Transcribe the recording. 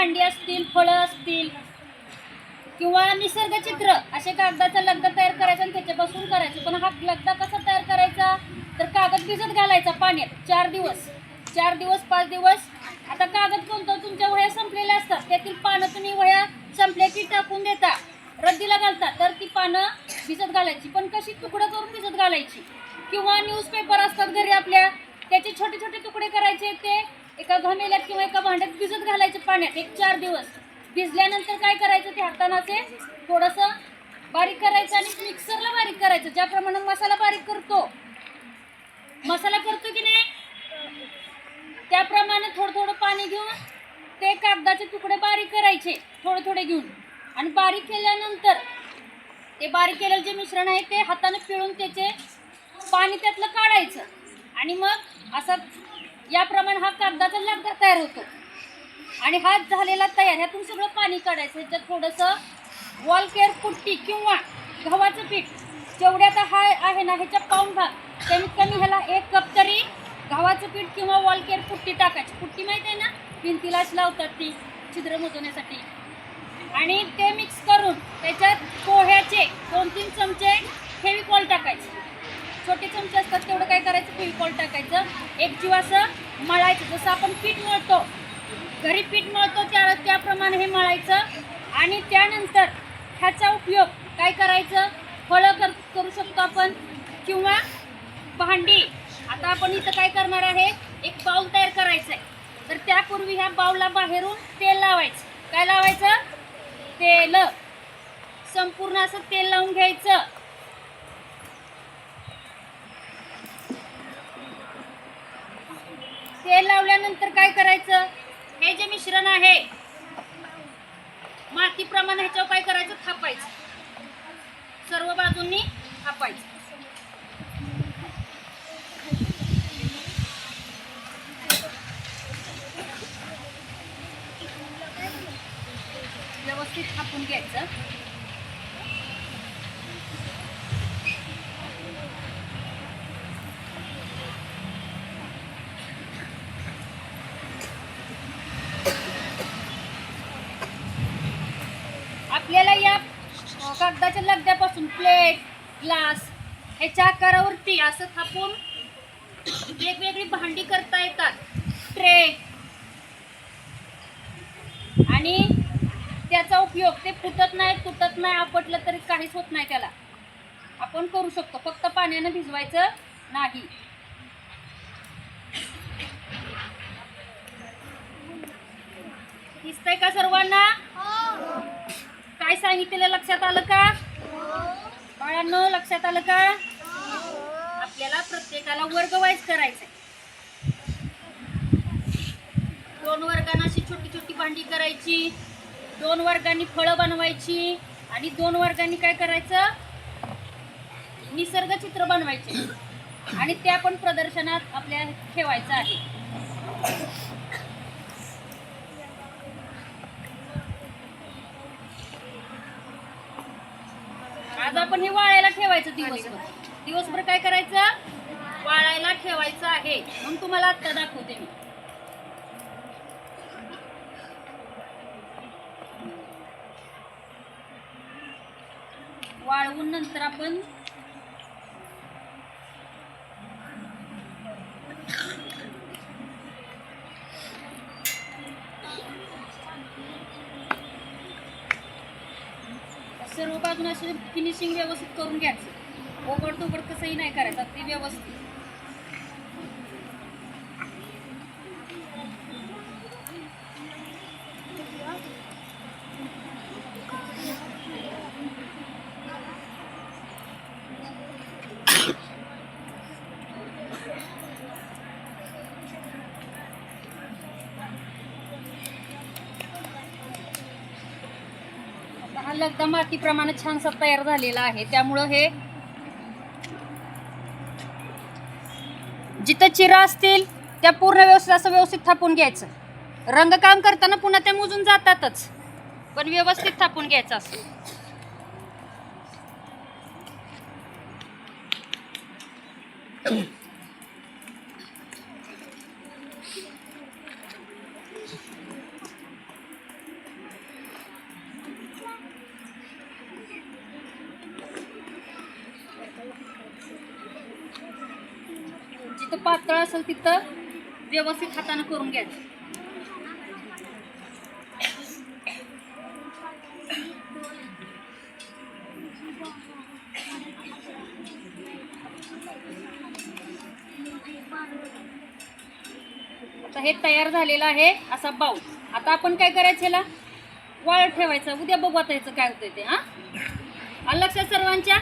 भांडी असतील फळं असतील किंवा निसर्गचित्र असे कागदाचा लगदा तयार करायचा आणि त्याच्यापासून करायचं. पण हा लगदा कसा तयार करायचा? तर कागद भिजत घालायचा पाण्यात चार दिवस. चार दिवस पाच दिवस. आता कागद कोणतं? तुमच्या वह्या संपलेल्या असतात. त्यातील पानं तुम्ही वह्या संपल्या की टाकून देता. रद्दीला घालता तर ती पानं भिजत घालायची. पण कशी? तुकडं करून भिजत घालायची. किंवा न्यूजपेपर असतात घरी आपल्या. त्याचे छोटे छोटे तुकडे करायचे ते. एका घमेल्यात किंवा एका भांड्यात भिजत घालायचं पाण्यात एक चार दिवस. भिजल्यानंतर काय करायचं ते हातानं थोडंसं बारीक करायचं आणि मिक्सरला बारीक करायचं. ज्याप्रमाणे मसाला बारीक करतो मसाला करतो की नाही त्याप्रमाणे थोडं थोडं पाणी घेऊन ते कागदाचे तुकडे बारीक करायचे थोडे थोडे घेऊन. आणि बारीक केल्यानंतर ते बारीक केलेलं जे मिश्रण आहे ते हाताने पिळून त्याचे पाणी त्यातलं काढायचं. आणि मग असा याप्रमाणे हा कागदाचा लगदा तयार होतो. आणि हा झालेला तयार ह्यातून सगळं पाणी काढायचं. ह्याच्यात थोडंसं वॉल केअर पुट्टी किंवा गव्हाचं पीठ जेवढ्यात हा आहे ना ह्याच्या पाऊन भाग कमीत कमी ह्याला एक कप तरी गव्हाचं पीठ किंवा वॉल केअर पुट्टी टाकायची. पुट्टी माहिती आहे ना? भिंतीलाच लावतात ती छिद्र मोजण्यासाठी. आणि ते मिक्स करून त्याच्यात पोह्याचे दोन तीन चमचे फेविकॉल टाकायचे. छोटे चमचे असतात तेवढं काय करायचं? फेविकॉल टाकायचं. एक जीव असं मळायचं जसं आपण पीठ मळतो. घरी पीठ मळतो त्या त्याप्रमाणे हे मळायचं. आणि त्यानंतर ह्याचा उपयोग काय करायचं? फळं कर करू शकतो आपण. किंवा भांडी. आता आपण इथं काय करणार आहे? एक बाऊल तयार करायचं आहे तर त्यापूर्वी ह्या बाऊला बाहेरून तेल लावायचं. काय लावायचं? तेल. संपूर्ण असं तेल लावून घ्यायचं. तेल लावल्यानंतर काय करायचं? हे जे मिश्रण आहे मातीप्रमाणे ह्याच्यावर काय करायचं? थापायचं. सर्व बाजूंनी थापायचं. व्यवस्थित थापून घ्यायचं. आपल्याला या कागदाच्या लगद्यापासून प्लेट ग्लास ह्याच्या आकारावरती असं थापून वेगवेगळी भांडी करता येतात. ट्रे. आणि त्याचा उपयोग ते फुटत नाही तुटत नाही आपटलं तरी काहीच होत नाही त्याला. आपण करू शकतो फक्त पाण्यानं भिजवायचं नाही. दिसतंय का सर्वांना? हो. काय सांगितलेलं लक्षात आलं का? बाळांनो लक्षात आलं का? आपल्याला प्रत्येकाला वर्ग वाईज दोन वर्गांना अशी छोटी छोटी भांडी करायची दोन वर्गांनी फळं बनवायची आणि दोन वर्गांनी काय करायचं? निसर्ग चित्र बनवायचे. आणि ते आपण प्रदर्शनात आपल्या ठेवायचं आहे. आज आपण हे वाळायला ठेवायचं दिवसभर. दिवसभर काय करायचं? वाळायला ठेवायचं आहे. मग तुम्हाला आत्ता दाखवते मी. वाळवून नंतर आपण सर्व बाजून असे फिनिशिंग व्यवस्थित करून घ्यायचं. ओघड कसंही नाही करायचं ते व्यवस्थित. आता एकदम मातीप्रमाणे छानसा तयार झालेला आहे. त्यामुळं हे जिथं चिरा असतील त्या पूर्ण व्यवस्थित असं व्यवस्थित थापून घ्यायचं. रंगकाम करताना पुन्हा त्या मोजून जातातच पण व्यवस्थित थापून घ्यायचं असं. जिथं पातळ असेल तिथं व्यवस्थित हाताने करून घ्यायचं. आता हे तयार झालेलं आहे असा बाऊ आता आपण काय करायचं ह्याला? वाळ ठेवायचं. उद्या बघू आता ह्याचं काय होतंय ते हां? लक्षात सर्वांच्या